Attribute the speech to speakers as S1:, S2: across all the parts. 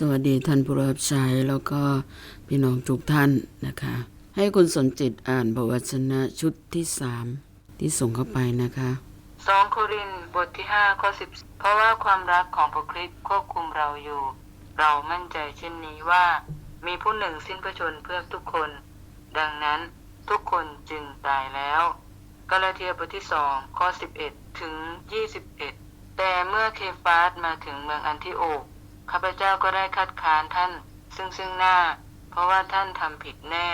S1: สวัสดีท่านผู้รับใช้แล้วก็พี่น้องทุกท่านนะคะ ให้คุณสนจิตอ่านพระวจนะชุดที่สามที่ส่งเข้าไปนะคะ
S2: สองโครินบทที่ห้าข้อสิบเพราะว่าความรักของพระคริสต์ควบคุมเราอยู่ เรามั่นใจเช่นนี้ว่า มีผู้หนึ่งสิ้นพระชนเพื่อทุกคน ดังนั้นทุกคนจึงตายแล้วกาลาเทียบทที่สองข้อสิบเอ็ดถึงยี่สิบเอ็ดแต่เมื่อเคฟาสมาถึงเมืองอันทิโอก ข้าพเจ้าก็ได้คัดค้านท่าน ซึ่งซึ่งหน้า เพราะว่าท่านทำผิดแน่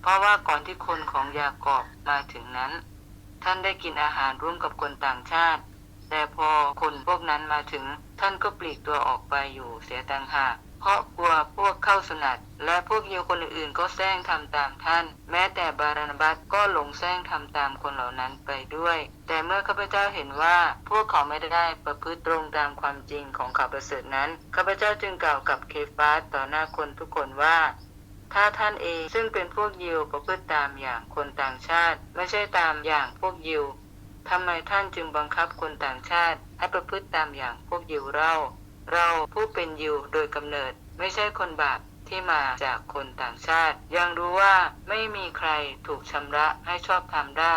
S2: เพราะว่าก่อนที่คนของยากอบมาถึงนั้น ท่านได้กินอาหารร่วมกับคนต่างชาติ แต่พอคนพวกนั้นมาถึง ท่านก็ปลีกตัวออกไปอยู่เสียต่างหาก เพราะกลัวพวกเข้าสุนัตและพวกยิวคนอื่นๆก็แซงทำตามท่าน แม้แต่บารานบัสก็หลงแซงทำตามคนเหล่านั้นไปด้วย แต่เมื่อข้าพเจ้าเห็นว่าพวกเขาไม่ได้ประพฤติตรงตามความจริงของข่าวประเสริฐนั้นข้าพเจ้าจึงกล่าวกับเคฟาสต่อหน้าคนทุกคนว่าถ้าท่านเองซึ่งเป็นพวกยิวประพฤติตามอย่างคนต่างชาติ ไม่ใช่ตามอย่างพวกยิวทำไมท่านจึงบังคับคนต่างชาติ ให้ประพฤติตามอย่างพวกยิวเรา เราผู้เป็นยิวโดยกำเนิดไม่ใช่คนบาปที่มาจากคนต่างชาติ ยังรู้ว่าไม่มีใครถูกชำระให้ชอบธรรมได้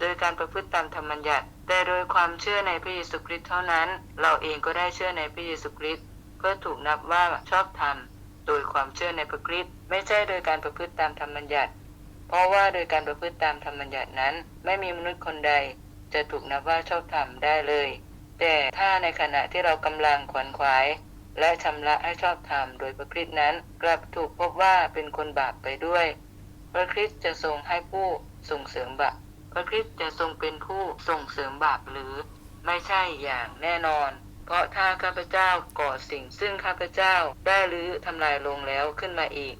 S2: โดยการประพฤติตามธรรมบัญญัติ แต่โดยความเชื่อในพระเยซูคริสต์เท่านั้น เราเองก็ได้เชื่อในพระเยซูคริสต์เพื่อถูกนับว่าชอบธรรม โดยความเชื่อในพระคริสต์ไม่ใช่โดยการประพฤติตามธรรมบัญญัติ เพราะว่าโดยการประพฤติตามธรรมบัญญัตินั้น ไม่มีมนุษย์คนใด จะถูกนับว่าชอบธรรมได้เลย แต่ถ้าในขณะที่เรากำลังขวนขวาย และชำระให้ชอบธรรมโดยพระคริสต์นั้น กลับถูกพบว่าเป็นคนบาปไปด้วย พระคริสต์จะทรงให้ผู้ส่งเสริมบาปพระคริสต์จะทรงเป็นผู้ส่งเสริมบาปหรือไม่ใช่อย่างแน่นอน เพราะถ้าข้าพเจ้าก่อสิ่งซึ่งข้าพเจ้าได้รื้อทำลายลงแล้วขึ้นมาอีก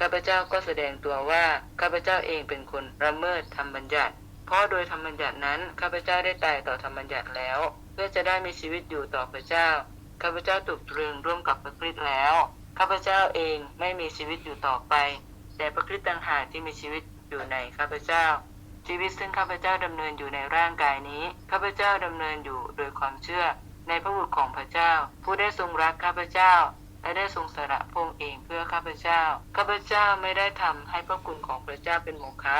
S2: ข้าพเจ้าก็แสดงตัวว่าข้าพเจ้าเองเป็นคนละเมิดธรรมบัญญัติ เพราะโดยธรรมบัญญัตินั้นข้าพเจ้าได้ตายต่อธรรมบัญญัติแล้ว เพื่อจะได้มีชีวิตอยู่ต่อพระเจ้า ข้าพเจ้าถูกตรึงร่วมกับพระคริสต์แล้ว ข้าพเจ้าเองไม่มีชีวิตอยู่ต่อไป แต่พระคริสต์ต่างหากที่มีชีวิตอยู่ในข้าพเจ้า ชีวิตซึ่งข้าพเจ้าดำเนินอยู่ในร่างกายนี้ ข้าพเจ้าดำเนินอยู่โดยความเชื่อในพระบุตรของพระเจ้า ผู้ได้ทรงรักข้าพเจ้า และได้ทรงสละพระองค์เองเพื่อข้าพเจ้า ข้าพเจ้าไม่ได้ทำให้พระคุณของพระเจ้าเป็นโมฆะ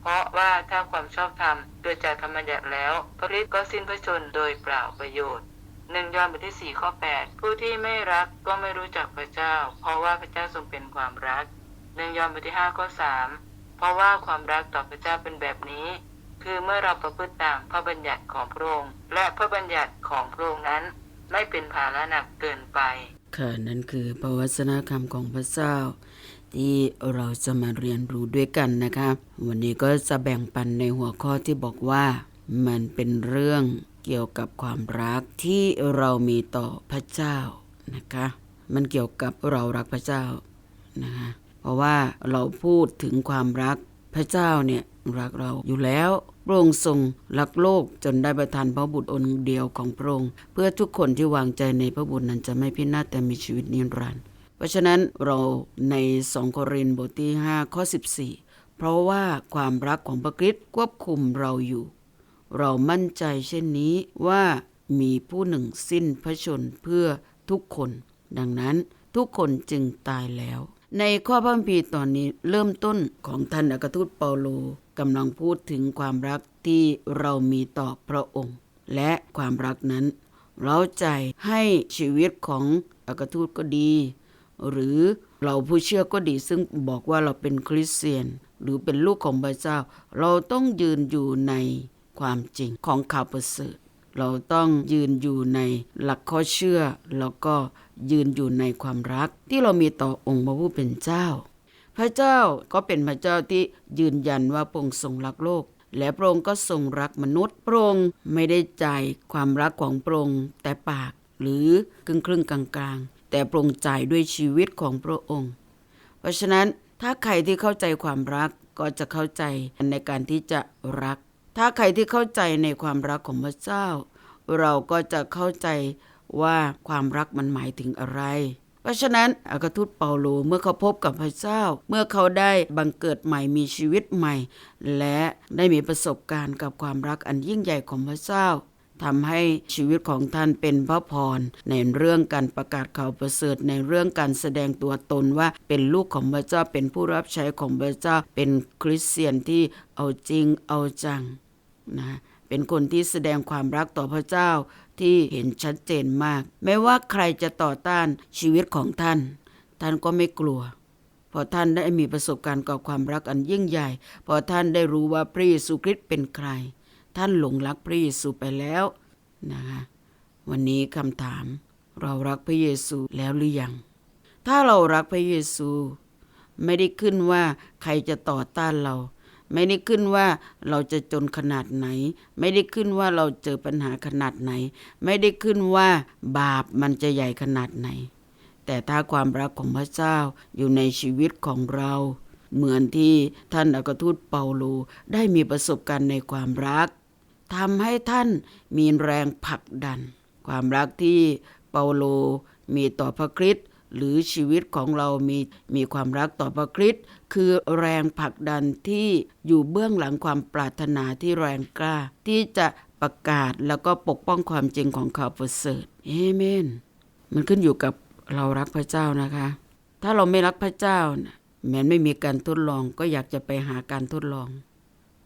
S2: เพราะว่าถ้าความชอบธรรมเกิดจากธรรมบัญญัติแล้ว พระฤทธิ์ก็สิ้นพระชนโดยเปล่าประโยชน์หนึ่งยอห์นบทที่สี่ข้อแปดผู้ที่ไม่รักก็ไม่รู้จักพระเจ้า เพราะว่าพระเจ้าทรงเป็นความรักหนึ่งยอห์นบทที่ห้าข้อสามเพราะว่าความรักต่อพระเจ้าเป็นแบบนี้ คือเมื่อเราประพฤติตามพระบัญญัติของพระองค์และพระบัญญัติของพระองค์นั้น ไม่เป็นภาระหนักเกินไป
S1: ค่ะนั่นคือพระวจนะคำของพระเจ้า ที่เราจะมาเรียนรู้ด้วยกันนะคะ วันนี้ก็จะแบ่งปันในหัวข้อที่บอกว่า มันเป็นเรื่องเกี่ยวกับความรักที่เรามีต่อพระเจ้านะคะ มันเกี่ยวกับเรารักพระเจ้านะคะเพราะว่าเราพูดถึงความรักพระเจ้าเนี่ยรักเราอยู่แล้วพระองค์ทรงรักโลกจนได้ประทานพระบุตรองค์เดียวของพระองค์เพื่อทุกคนที่วางใจในพระบุตรนั้นจะไม่พินาศแต่มีชีวิตนิรันดร์ เพราะฉะนั้นเราใน2โครินธ์บทที่ 5 ข้อ 14 เพราะว่าความรักของพระคริสต์ควบคุมเราอยู่ เรามั่นใจเช่นนี้ว่ามีผู้หนึ่งสิ้นพระชนเพื่อทุกคน ดังนั้นทุกคนจึงตายแล้ว ในข้อพระคัมภีร์ตอนนี้เริ่มต้นของท่านอัครทูตเปาโลกำลังพูดถึงความรักที่เรามีต่อพระองค์ และความรักนั้น เราใจให้ชีวิตของอัครทูตก็ดี หรือเราผู้เชื่อก็ดีซึ่งบอกว่าเราเป็นคริสเตียน หรือเป็นลูกของพระเจ้า เราต้องยืนอยู่ในความจริงของข่าวประเสริฐเราต้องยืนอยู่ในหลักข้อเชื่อ แล้วก็ยืนอยู่ในความรัก ที่เรามีต่อองค์พระผู้เป็นเจ้า พระเจ้าก็เป็นพระเจ้าที่ยืนยันว่าพระองค์ทรงรักโลก และพระองค์ก็ทรงรักมนุษย์พระองค์ไม่ได้ใจความรักของพระองค์แต่ปากหรือครึ่งครึ่งกลางๆ แต่พรงค์จ่ายด้วยชีวิตของพระองค์ เพราะฉะนั้นถ้าใครที่เข้าใจความรักก็จะเข้าใจในการที่จะรัก ถ้าใครที่เข้าใจในความรักของพระเจ้า เราก็จะเข้าใจว่าความรักมันหมายถึงอะไร เพราะฉะนั้นอัครทูตเปาโลเมื่อเขาพบกับพระเจ้า เมื่อเขาได้บังเกิดใหม่มีชีวิตใหม่ และได้มีประสบการณ์กับความรักอันยิ่งใหญ่ของพระเจ้า ทำให้ชีวิตของท่านเป็นพระพร ในเรื่องการประกาศข่าวประเสริฐในเรื่องการแสดงตัวตนว่าเป็นลูกของพระเจ้าเป็นผู้รับใช้ของพระเจ้าเป็นคริสเตียนที่เอาจริงเอาจังนะเป็นคนที่แสดงความรักต่อพระเจ้าที่เห็นชัดเจนมาก ไม่ว่าใครจะต่อต้านชีวิตของท่าน ท่านก็ไม่กลัวเพอท่านได้มีประสบการณ์กับความรักอันยิ่งใหญ่ พอท่านได้รู้ว่าพระเยซูคริสต์เป็นใคร ท่านหลงรักพระเยซูไปแล้วนะคะวันนี้คำถาม เรารักพระเยซูแล้วหรือยัง ถ้าเรารักพระเยซู ไม่ได้ขึ้นว่าใครจะต่อต้านเรา ไม่ได้ขึ้นว่าเราจะจนขนาดไหน ไม่ได้ขึ้นว่าเราเจอปัญหาขนาดไหน ไม่ได้ขึ้นว่าบาปมันจะใหญ่ขนาดไหน แต่ถ้าความรักของพระเจ้าอยู่ในชีวิตของเราเหมือนที่ท่านอัครทูตเปาโลได้มีประสบการณ์ในความรัก ทำให้ท่านมีแรงผลักดัน ความรักที่เปาโลมีต่อพระคริสต์หรือชีวิตของเรามีมีความรักต่อพระคริสต์คือแรงผลักดันที่อยู่เบื้องหลังความปรารถนาที่แรงกล้า ที่จะประกาศแล้วก็ปกป้องความจริงของข่าวประเสริฐเอเมน มันขึ้นอยู่กับเรารักพระเจ้านะคะ ถ้าเราไม่รักพระเจ้านะแม้ไม่มีการทดลองก็อยากจะไปหาการทดลอง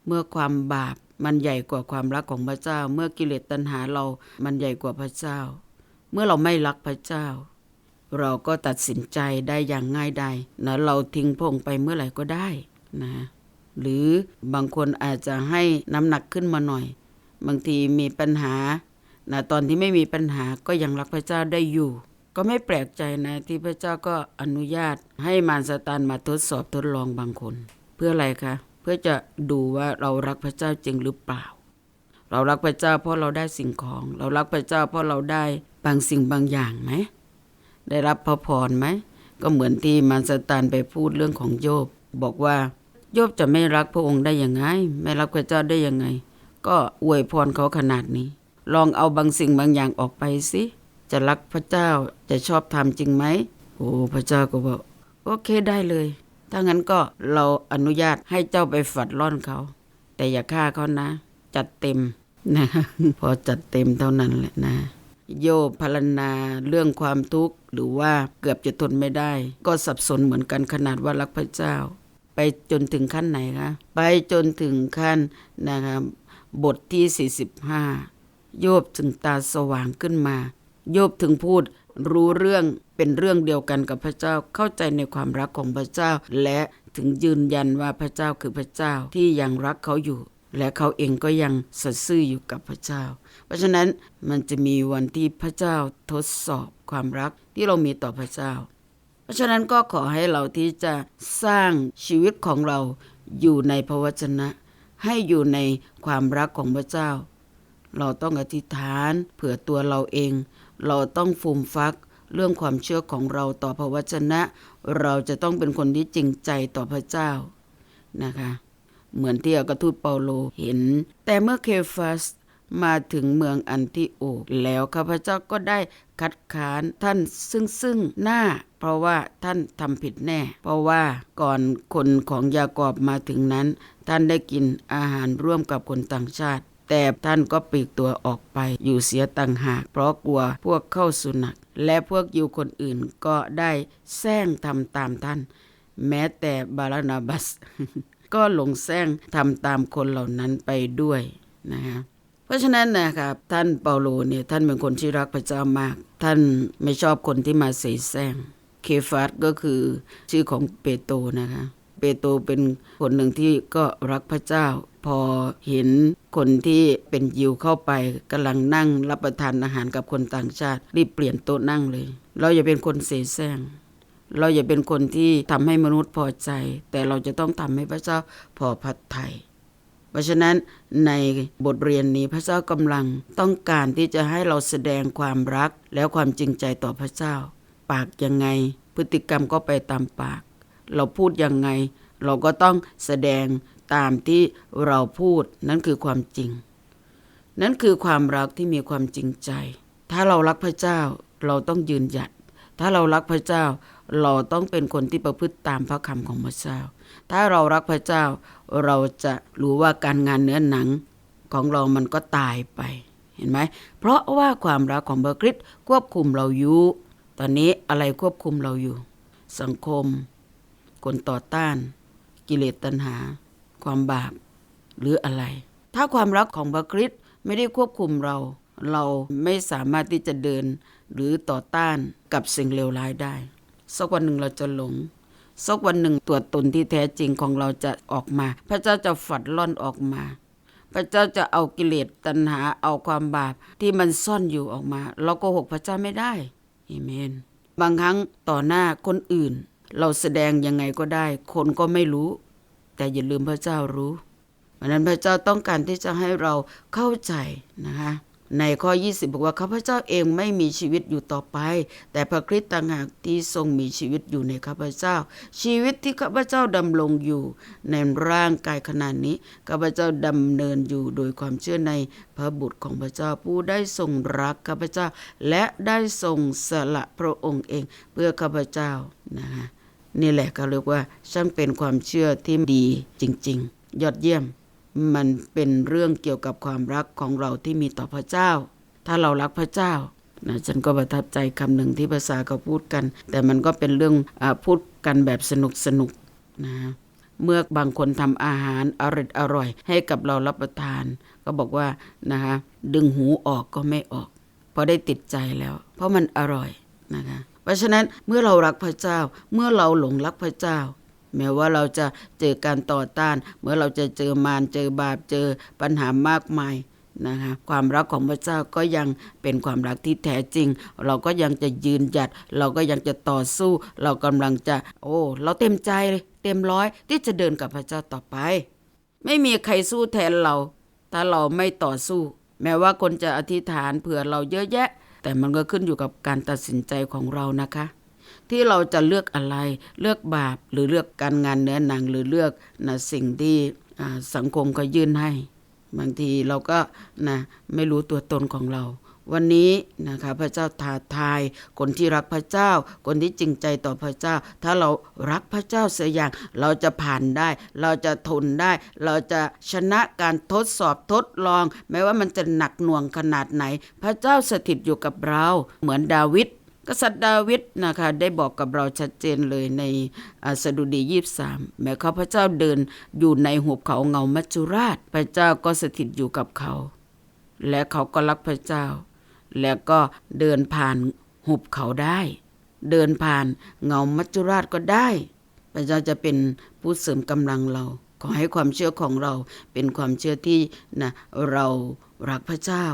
S1: เมื่อความบาป มันใหญ่กว่าความรักของพระเจ้า เมื่อกิเลสตัณหาเรา มันใหญ่กว่าพระเจ้า เมื่อเราไม่รักพระเจ้า เราก็ตัดสินใจได้อย่างง่ายดายนะเราทิ้งพงไปเมื่อไหร่ก็ได้นะ หรือบางคนอาจจะให้น้ำหนักขึ้นมาหน่อย บางทีมีปัญหานะตอนที่ไม่มีปัญหาก็ยังรักพระเจ้าได้อยู่ ก็ไม่แปลกใจนะที่พระเจ้าก็อนุญาตให้มารซาตานมาทดสอบทดลองบางคน เพื่ออะไรคะ เพื่อจะดูว่าเรารักพระเจ้าจริงหรือเปล่า เรารักพระเจ้าเพราะเราได้สิ่งของ เรารักพระเจ้าเพราะเราได้บางสิ่งบางอย่างไหมได้รับพระพรไหมก็เหมือนที่มารซาตานไปพูดเรื่องของโยบ บอกว่า โยบจะไม่รักพระองค์ได้ยังไง ไม่รักพระเจ้าได้ยังไง ก็อวยพรเขาขนาดนี้ ลองเอาบางสิ่งบางอย่างออกไปสิจะรักพระเจ้าจะชอบทำจริงไหมโอ้พระเจ้าก็บอกโอเคได้เลย ถ้างั้นก็เราอนุญาตให้เจ้าไปฝัดร่อนเขา แต่อย่าฆ่าเขานะ จัดเต็มนะพอจัดเต็มเท่านั้นแหละนะ โยบพรรณาเรื่องความทุกข์หรือว่าเกือบจะทนไม่ได้ ก็สับสนเหมือนกันขนาดว่ารักพระเจ้า ไปจนถึงขั้นไหนคะไปจนถึงขั้นนะครับบทที่ 45 โยบถึงตาสว่างขึ้นมา โยบถึงพูดรู้เรื่องเป็นเรื่องเดียวกันกับพระเจ้าเข้าใจในความรักของพระเจ้า และถึงยืนยันว่าพระเจ้าคือพระเจ้าที่ยังรักเขาอยู่ และเขาเองก็ยังสัตย์ซื่ออยู่กับพระเจ้า เพราะฉะนั้นมันจะมีวันที่พระเจ้าทดสอบความรักที่เรามีต่อพระเจ้า เพราะฉะนั้นก็ขอให้เราที่จะสร้างชีวิตของเราอยู่ในพระวจนะ ให้อยู่ในความรักของพระเจ้า เราต้องอธิษฐานเผื่อตัวเราเอง เราต้องฟูมฟักเรื่องความเชื่อของเราต่อพระวจนะ เราจะต้องเป็นคนที่จริงใจต่อพระเจ้านะคะเหมือนที่อัครทูตเปาโลเห็น แต่เมื่อเคฟัสมาถึงเมืองอันทิโอก แล้วข้าพเจ้าก็ได้คัดค้านท่านซึ่งซึ่งหน้า เพราะว่าท่านทำผิดแน่ เพราะว่าก่อนคนของยากอบมาถึงนั้น ท่านได้กินอาหารร่วมกับคนต่างชาติ แต่ท่านก็ปลีกตัวออกไปอยู่เสียต่างหาก เพราะกลัวพวกเข้าสุนัขและพวกยิวคนอื่นก็ได้แซงทำตามท่าน แม้แต่บารานาบัส ก็หลงแซงทำตามคนเหล่านั้นไปด้วยนะคะเพราะฉะนั้นนะครับท่านเปาโลเนี่ยท่านเป็นคนที่รักพระเจ้ามาก ท่านไม่ชอบคนที่มาเสแสร้งเคฟัสก็คือชื่อของเปโตนะคะเปโตเป็นคนหนึ่งที่ก็รักพระเจ้า พอเห็นคนที่เป็นยิวเข้าไปกำลังนั่งรับประทานอาหารกับคนต่างชาติ รีบเปลี่ยนโต๊ะนั่งเลย เราอย่าเป็นคนเสแสร้งเราอย่าเป็นคนที่ทำให้มนุษย์พอใจ แต่เราจะต้องทำให้พระเจ้าพอพัดไทยเพราะฉะนั้นในบทเรียนนี้พระเจ้ากำลังต้องการที่จะให้เราแสดงความรักแล้วความจริงใจต่อพระเจ้า ปากยังไง พฤติกรรมก็ไปตามปาก เราพูดยังไง เราก็ต้องแสดง ตามที่เราพูดนั่นคือความจริง นั่นคือความรักที่มีความจริงใจ ถ้าเรารักพระเจ้าเราต้องยืนหยัด ถ้าเรารักพระเจ้าเราต้องเป็นคนที่ประพฤติตามพระคำของพระเจ้า ถ้าเรารักพระเจ้าเราจะรู้ว่าการงานเนื้อหนังของเรามันก็ตายไป เห็นไหม เพราะว่าความรักของเบอร์คริสควบคุมเราอยู่ ตอนนี้อะไรควบคุมเราอยู่ สังคม คนต่อต้าน กิเลสตัณหา ความบาปหรืออะไร ถ้าความรักของพระคริสต์ไม่ได้ควบคุมเรา เราไม่สามารถที่จะเดินหรือต่อต้านกับสิ่งเลวร้ายได้ สักวันหนึ่งเราจะหลง สักวันหนึ่งตัวตนที่แท้จริงของเราจะออกมา พระเจ้าจะฝัดล่อนออกมา พระเจ้าจะเอากิเลสตัณหาเอาความบาปที่มันซ่อนอยู่ออกมา เราโกหกพระเจ้าไม่ได้เอเมน บางครั้งต่อหน้าคนอื่น เราแสดงยังไงก็ได้ คนก็ไม่รู้ แต่อย่าลืมพระเจ้ารู้เพราะนั้นพระเจ้าต้องการที่จะให้เราเข้าใจนะคะในข้อ 20 บอกว่าข้าพเจ้าเองไม่มีชีวิตอยู่ต่อไป แต่พระคริสต์ต่างหากที่ทรงมีชีวิตอยู่ในข้าพเจ้า ชีวิตที่ข้าพเจ้าดำรงอยู่ในร่างกายขนาดนี้ข้าพเจ้าดำเนินอยู่โดยความเชื่อในพระบุตรของพระเจ้าผู้ได้ทรงรักข้าพเจ้า และได้ทรงสละพระองค์เองเพื่อข้าพเจ้านะคะ นี่แหละก็เรียกว่าช่างเป็นความเชื่อที่ดีจริง ๆ ยอดเยี่ยม มันเป็นเรื่องเกี่ยวกับความรักของเราที่มีต่อพระเจ้า ถ้าเรารักพระเจ้านะฉันก็ประทับใจคำหนึ่งที่ภาษาเขาพูดกัน แต่มันก็เป็นเรื่องอพูดกันแบบสนุกสนุกๆนะเมื่อบางคนทำอาหารอร่อยอร่อย ให้กับเรารับประทาน ก็บอกว่านะคะดึงหูออกก็ไม่ออก เพราะได้ติดใจแล้ว เพราะมันอร่อยนะคะ เพราะฉะนั้นเมื่อเรารักพระเจ้า เมื่อเราหลงรักพระเจ้า แม้ว่าเราจะเจอการต่อต้าน เมื่อเราจะเจอมารเจอบาปเจอปัญหามากมายนะคะความรักของพระเจ้าก็ยังเป็นความรักที่แท้จริง เราก็ยังจะยืนหยัด เราก็ยังจะต่อสู้ เรากำลังจะ โอ้ เราเต็มใจเลยเต็มร้อยที่จะเดินกับพระเจ้าต่อไป ไม่มีใครสู้แทนเรา ถ้าเราไม่ต่อสู้ แม้ว่าคนจะอธิษฐานเผื่อเราเยอะแยะ แต่มันก็ขึ้นอยู่กับการตัดสินใจของเรานะคะ ที่เราจะเลือกอะไรเลือกบาปหรือเลือกการงานเนื้อหนังหรือเลือกนะสิ่งที่สังคมก็ยื่นให้ บางทีเราก็นะไม่รู้ตัวตนของเรา วันนี้นะคะพระเจ้าท้าทาย คนที่รักพระเจ้า คนที่จริงใจต่อพระเจ้า ถ้าเรารักพระเจ้าเสียอย่างเราจะผ่านได้ เราจะทนได้ เราจะชนะการทดสอบทดลอง แม้ว่ามันจะหนักหน่วงขนาดไหน พระเจ้าสถิตอยู่กับเรา เหมือนดาวิดกษัตริย์ดาวิดนะคะได้บอกกับเราชัดเจนเลยในสดุดียี่สามแม้เขาพระเจ้าเดินอยู่ในหุบเขาเงามัจจุราช พระเจ้าก็สถิตอยู่กับเขา และเขาก็รักพระเจ้า และก็เดินผ่านหุบเขาได้ เดินผ่านเงามัจจุราชก็ได้ พระเจ้าจะเป็นผู้เสริมกำลังเรา ขอให้ความเชื่อของเราเป็นความเชื่อที่นะเรารักพระเจ้า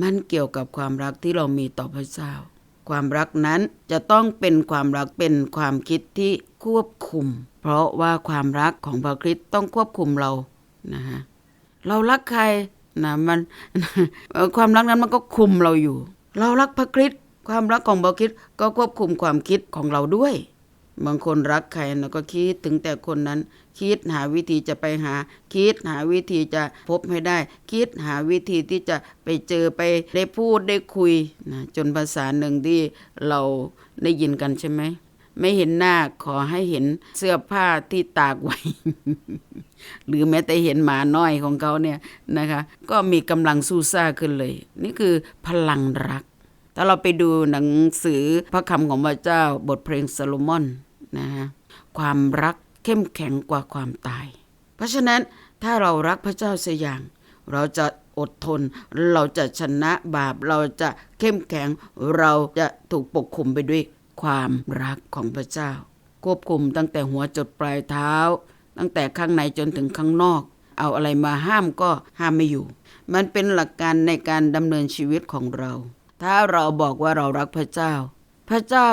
S1: มันเกี่ยวกับความรักที่เรามีต่อพระเจ้า ความรักนั้นจะต้องเป็นความรักเป็นความคิดที่ควบคุม เพราะว่าความรักของพระคริสต์ต้องควบคุมเรานะฮะเรารักใคร นะมันความรักนั้นมันก็คุมเราอยู่ เรารักพระคริสต์ความรักของพระคริสต์ก็ควบคุมความคิดของเราด้วย บางคนรักใครนะก็คิดถึงแต่คนนั้น คิดหาวิธีจะไปหา คิดหาวิธีจะพบให้ได้ คิดหาวิธีที่จะไปเจอไปได้พูดได้คุยนะจนภาษาหนึ่งที่เราได้ยินกันใช่ไหม ไม่เห็นหน้าขอให้เห็นเสื้อผ้าที่ตากไว้ หรือแม้แต่เห็นหมาน้อยของเขาเนี่ยนะคะ ก็มีกำลังสู้ซ่าขึ้นเลย นี่คือพลังรัก ถ้าเราไปดูหนังสือพระคำของพระเจ้าบทเพลงโซโลมอนนะฮะความรักเข้มแข็งกว่าความตาย เพราะฉะนั้นถ้าเรารักพระเจ้าเสียอย่าง เราจะอดทน เราจะชนะบาป เราจะเข้มแข็ง เราจะถูกปกคุมไปด้วย ความรักของพระเจ้า ควบคุมตั้งแต่หัวจดปลายเท้า ตั้งแต่ข้างในจนถึงข้างนอก เอาอะไรมาห้ามก็ห้ามไม่อยู่ มันเป็นหลักการในการดำเนินชีวิตของเรา ถ้าเราบอกว่าเรารักพระเจ้า พระเจ้า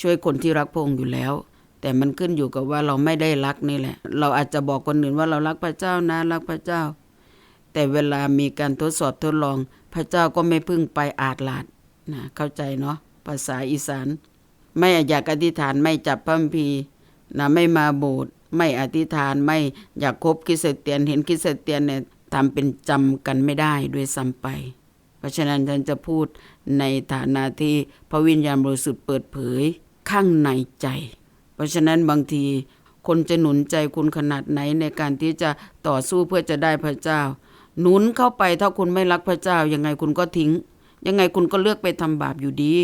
S1: ช่วยคนที่รักพระองค์อยู่แล้ว แต่มันขึ้นอยู่กับว่าเราไม่ได้รักนี่แหละ เราอาจจะบอกคนอื่นว่าเรารักพระเจ้านะรักพระเจ้า แต่เวลามีการทดสอบทดลอง พระเจ้าก็ไม่พึ่งไปอาจลาดนะเข้าใจเนาะภาษาอีสาน ไม่อยากอธิษฐานไม่จับพัมภีนะไม่มาโบสถ์ไม่อธิษฐานไม่อยากคบคริสเตียนเห็นคริสเตียนเนี่ยทำเป็นจำกันไม่ได้ด้วยซ้ำไป เพราะฉะนั้นฉันจะพูดในฐานะที่พระวิญญาณบริสุทธิ์เปิดเผยข้างในใจ เพราะฉะนั้นบางทีคนจะหนุนใจคุณขนาดไหนในการที่จะต่อสู้เพื่อจะได้พระเจ้า หนุนเข้าไปถ้าคุณไม่รักพระเจ้ายังไงคุณก็ทิ้ง ยังไงคุณก็เลือกไปทำบาปอยู่ดี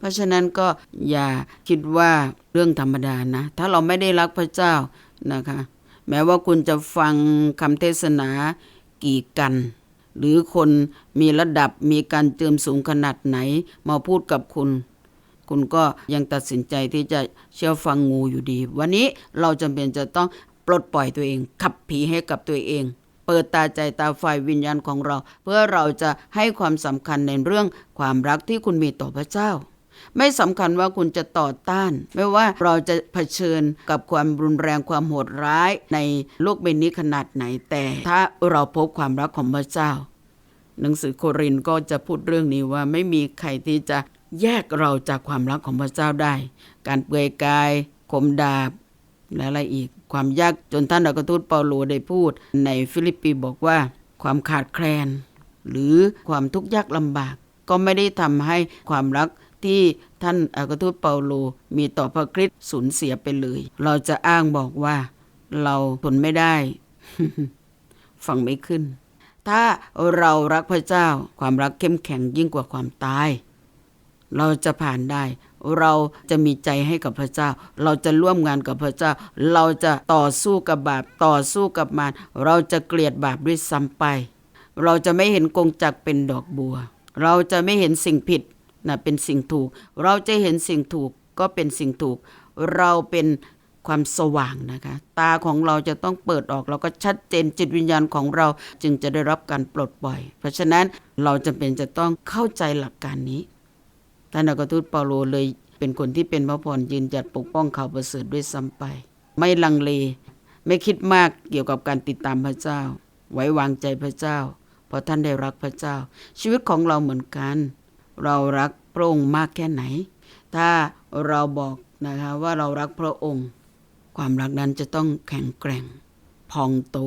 S1: เพราะฉะนั้นก็อย่าคิดว่าเรื่องธรรมดานะ ถ้าเราไม่ได้รักพระเจ้านะคะ แม้ว่าคุณจะฟังคำเทศนากี่กัน หรือคนมีระดับมีการเติมสูงขนาดไหน มาพูดกับคุณ คุณก็ยังตัดสินใจที่จะเชื่อฟังงูอยู่ดี วันนี้เราจำเป็นจะต้องปลดปล่อยตัวเอง ขับผีให้กับตัวเองเปิดตาใจตาไฟวิญญาณของเรา เพื่อเราจะให้ความสำคัญในเรื่องความรักที่คุณมีต่อพระเจ้า ไม่สำคัญว่าคุณจะต่อต้าน ไม่ว่าเราจะเผชิญกับความรุนแรงความโหดร้ายในโลกใบนี้ขนาดไหนแต่ ถ้าเราพบความรักของพระเจ้า หนังสือโครินธ์ก็จะพูดเรื่องนี้ว่าไม่มีใครที่จะแยกเราจากความรักของพระเจ้าได้ การเปลือยกายคมดาบและอะไรอีก ความยากจนท่านอัครทูตเปาโลได้พูด ในฟิลิปปีบอกว่า ความขาดแคลน หรือความทุกข์ยากลำบาก ก็ไม่ได้ทำให้ความรัก ที่ท่านอัครทูตเปาโลมีต่อพระคริสต์สูญเสียไปเลย เราจะอ้างบอกว่า เราทนไม่ได้ ฟังไม่ขึ้น ถ้าเรารักพระเจ้าความรักเข้มแข็งยิ่งกว่าความตาย เราจะผ่านได้ เราจะมีใจให้กับพระเจ้า เราจะร่วมงานกับพระเจ้า เราจะต่อสู้กับบาปต่อสู้กับมารเราจะเกลียดบาปด้วยซ้ำไป เราจะไม่เห็นกงจักเป็นดอกบัว เราจะไม่เห็นสิ่งผิด นะเป็นสิ่งถูก เราจะเห็นสิ่งถูกก็เป็นสิ่งถูก เราเป็นความสว่างนะคะ ตาของเราจะต้องเปิดออกแล้วก็ชัดเจนจิตวิญญาณของเราจึงจะได้รับการปลดปล่อย เพราะฉะนั้นเราจำเป็นจะต้องเข้าใจหลักการนี้ท่านอัครทูตเปาโลเลยเป็นคนที่เป็นพระพรยืนหยัดปกป้องข่าวประเสริฐด้วยซ้ำไป ไม่ลังเล ไม่คิดมากเกี่ยวกับการติดตามพระเจ้า ไว้วางใจพระเจ้า เพราะท่านได้รักพระเจ้า ชีวิตของเราเหมือนกัน เรารักพระองค์มากแค่ไหน ถ้าเราบอกนะคะว่าเรารักพระองค์ ความรักนั้นจะต้องแข็งแกร่ง พองโต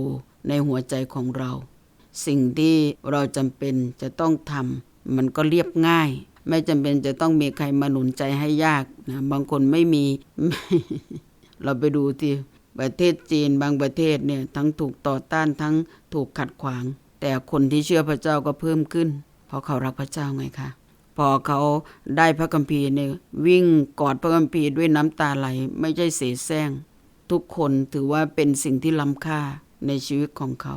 S1: ในหัวใจของเรา สิ่งที่เราจำเป็นจะต้องทำมันก็เรียบง่าย ไม่จำเป็นจะต้องมีใครมาหนุนใจให้ยากนะบางคนไม่มี เราไปดูที่ประเทศจีนบางประเทศเนี่ยทั้งถูกต่อต้านทั้งถูกขัดขวาง แต่คนที่เชื่อพระเจ้าก็เพิ่มขึ้น เพราะเขารักพระเจ้าไงคะ พอเขาได้พระคัมภีร์เนี่ยวิ่งกอดพระคัมภีร์ด้วยน้ำตาไหล ไม่ใช่เสแสร้ง ทุกคนถือว่าเป็นสิ่งที่ล้ำค่าในชีวิตของเขา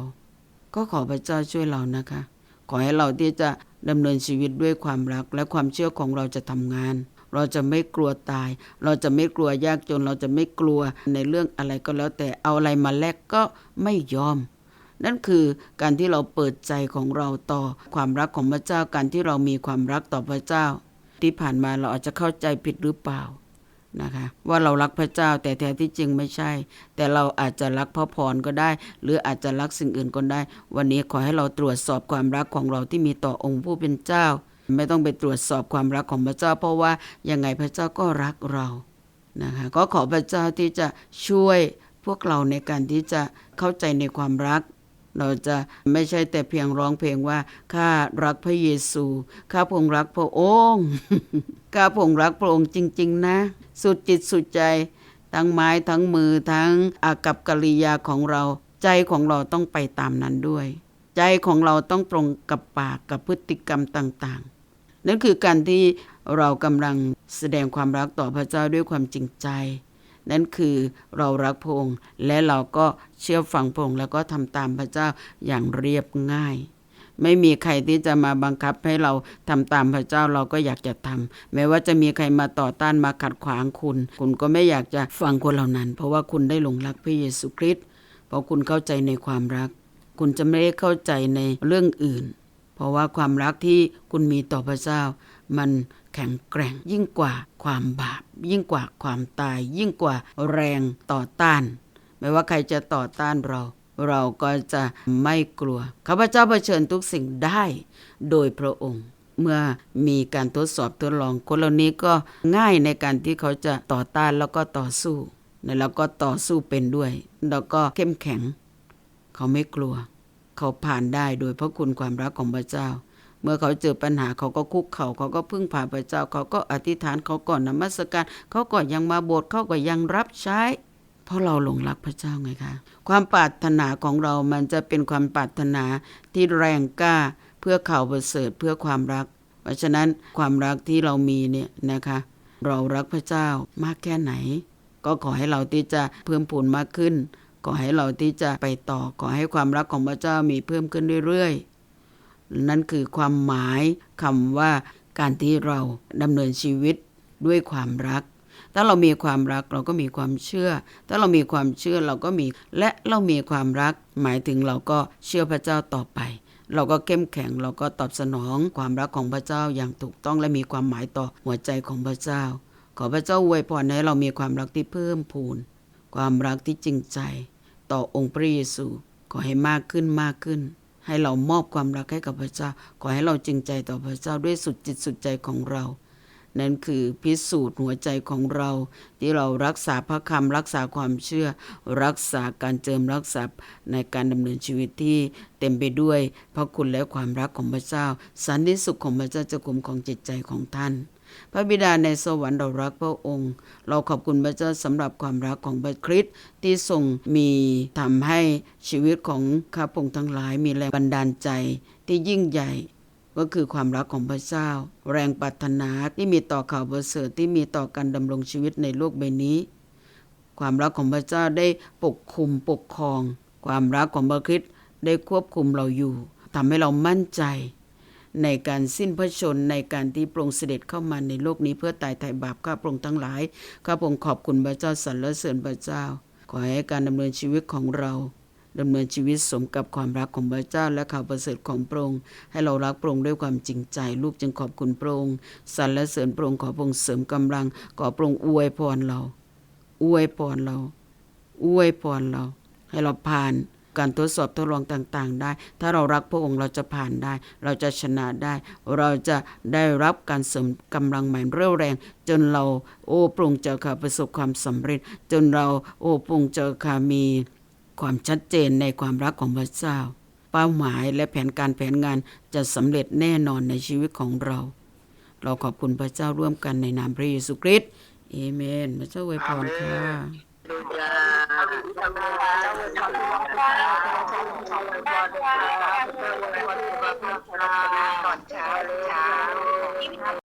S1: ก็ขอพระเจ้าช่วยเรานะคะ ขอให้เราที่จะดำเนินชีวิตด้วยความรัก และความเชื่อของเราจะทำงาน เราจะไม่กลัวตาย เราจะไม่กลัวยากจน เราจะไม่กลัวในเรื่องอะไรก็แล้วแต่เอาอะไรมาแลกก็ไม่ยอม นั่นคือการที่เราเปิดใจของเราต่อความรักของพระเจ้าการที่เรามีความรักต่อพระเจ้า ที่ผ่านมาเราอาจจะเข้าใจผิดหรือเปล่านะคะว่าเรารักพระเจ้าแต่แท้ที่จริงไม่ใช่ แต่เราอาจจะรักพระพรก็ได้ หรืออาจจะรักสิ่งอื่นก็ได้ วันนี้ขอให้เราตรวจสอบความรักของเราที่มีต่อองค์ผู้เป็นเจ้า ไม่ต้องไปตรวจสอบความรักของพระเจ้า เพราะว่ายังไงพระเจ้าก็รักเรานะคะก็ขอพระเจ้าที่จะช่วยพวกเราในการที่จะเข้าใจในความรัก เราจะไม่ใช่แต่เพียงร้องเพลงว่าข้ารักพระเยซูข้าพงรักพระองค์ข้าพงรักพระองค์จริง ๆ นะ สุดจิตสุดใจ ทั้งไม้ทั้งมือทั้งอากับกิริยาของเรา ใจของเราต้องไปตามนั้นด้วย ใจของเราต้องตรงกับปากกับพฤติกรรมต่างๆ นั่นคือการที่เรากำลังแสดงความรักต่อพระเจ้าด้วยความจริงใจ นั่นคือเรารักพระองค์และเราก็เชื่อฟังพระองค์แล้วก็ทำตามพระเจ้าอย่างเรียบง่าย ไม่มีใครที่จะมาบังคับให้เราทำตามพระเจ้าเราก็อยากจะทำแม้ว่าจะมีใครมาต่อต้านมาขัดขวางคุณ คุณก็ไม่อยากจะฟังคนเหล่านั้น เพราะว่าคุณได้หลงรักพระเยซูคริสต์เพราะคุณเข้าใจในความรัก คุณจะไม่ได้เข้าใจในเรื่องอื่น เพราะว่าความรักที่คุณมีต่อพระเจ้า มัน แข็งแกร่ง ยิ่งกว่าความบาป ยิ่งกว่าความตาย ยิ่งกว่าแรงต่อต้าน ไม่ว่าใครจะต่อต้านเรา เราก็จะไม่กลัวข้าพเจ้าเผชิญทุกสิ่งได้โดยพระองค์ เมื่อมีการทดสอบทดลองคนเหล่านี้ก็ง่ายในการที่เขาจะต่อต้านแล้วก็ต่อสู้แล้วก็ต่อสู้เป็นด้วย แล้วก็เข้มแข็ง เขาไม่กลัว เขาผ่านได้โดยพระคุณความรักของพระเจ้า เมื่อเขาเจอปัญหาเขาก็คุกเข่าเขาก็พึ่งพาพระเจ้า เขาก็อธิษฐานเขาก่อนนมัสการ เขาก็ยังมาโบสถ์เขาก็ยังรับใช้ เพราะเราหลงรักพระเจ้าไงคะ ความปรารถนาของเรามันจะเป็นความปรารถนาที่แรงกล้า เพื่อข่าวประเสริฐเพื่อความรัก เพราะฉะนั้นความรักที่เรามีเนี่ยนะคะ เรารักพระเจ้ามากแค่ไหน ก็ขอให้เราที่จะเพิ่มพูนมากขึ้นขอให้เราที่จะไปต่อขอให้ความรักของพระเจ้ามีเพิ่มขึ้นเรื่อยๆ นั่นคือความหมายคำว่าการที่เราดำเนินชีวิตด้วยความรัก ถ้าเรามีความรักเราก็มีความเชื่อ ถ้าเรามีความเชื่อเราก็มี และเรามีความรัก หมายถึงเราก็เชื่อพระเจ้าต่อไป เราก็เข้มแข็งเราก็ตอบสนองความรักของพระเจ้าอย่างถูกต้องและมีความหมายต่อหัวใจของพระเจ้า ขอพระเจ้าอวยพรให้เรามีความรักที่เพิ่มพูน ความรักที่จริงใจ ต่อองค์พระเยซูขอให้มากขึ้นมากขึ้น ให้เรามอบความรักให้กับพระเจ้า ขอให้เราจริงใจต่อพระเจ้าด้วยสุดจิตสุดใจของเรา นั่นคือพิสูจน์หัวใจของเรา ที่เรารักษาพระคำรักษาความเชื่อ รักษาการเจิมรักษาในการดำเนินชีวิตที่เต็มไปด้วยพระคุณและความรักของพระเจ้า สันติสุขของพระเจ้าจะคุ้มของจิตใจของท่าน พระบิดาในสวรรค์เรารักพระองค์ เราขอบคุณพระเจ้าสำหรับความรักของพระคริสต์ที่ทรงมีทำให้ชีวิตของข้าพงทั้งหลายมีแรงบันดาลใจที่ยิ่งใหญ่ก็คือความรักของพระเจ้า แรงปรารถนาที่มีต่อข่าวประเสริฐที่มีต่อการดำรงชีวิตในโลกใบนี้ ความรักของพระเจ้าได้ปกคุมปกครอง ความรักของพระคริสต์ได้ควบคุมเราอยู่ทำให้เรามั่นใจ ในการสิ้นพระชนในการที่พรงเสด็จเข้ามาในโลกนี้เพื่อตายไถ่บาปข้าพระองค์ทั้งหลายข้าพระองค์ขอบคุณพระเจ้าสรรเสริญพระเจ้า ขอให้การดำเนินชีวิตของเราดำเนินชีวิตสมกับความรักของพระเจ้าและข่าวประเสริฐของพระองค์ให้เรารักพระองค์ด้วยความจริงใจ ลูกจึงขอบคุณพระองค์สรรเสริญพระองค์ขอพระองค์เสริมกำลังขอพระองค์อวยพรเรา อวยพรเรา อวยพรเรา ให้เราผ่าน การทดสอบทดลองต่างๆ ได้ ถ้าเรารักพระองค์เราจะผ่านได้ เราจะชนะได้ เราจะได้รับการเสริมกำลังใหม่เรี่ยวแรง จนเราโอ้ปรุงเจ้าค่ะประสบความสำเร็จ จนเราโอ้ปรุงเจ้าค่ะมีความชัดเจนในความรักของพระเจ้า เป้าหมายและแผนการแผนงานจะสำเร็จแน่นอนในชีวิตของเรา เราขอบคุณพระเจ้าร่วมกันในนามพระเยซูคริสต์เอเมนพระเจ้าอวยพรค่ะ
S2: ตอนเช้าเช้า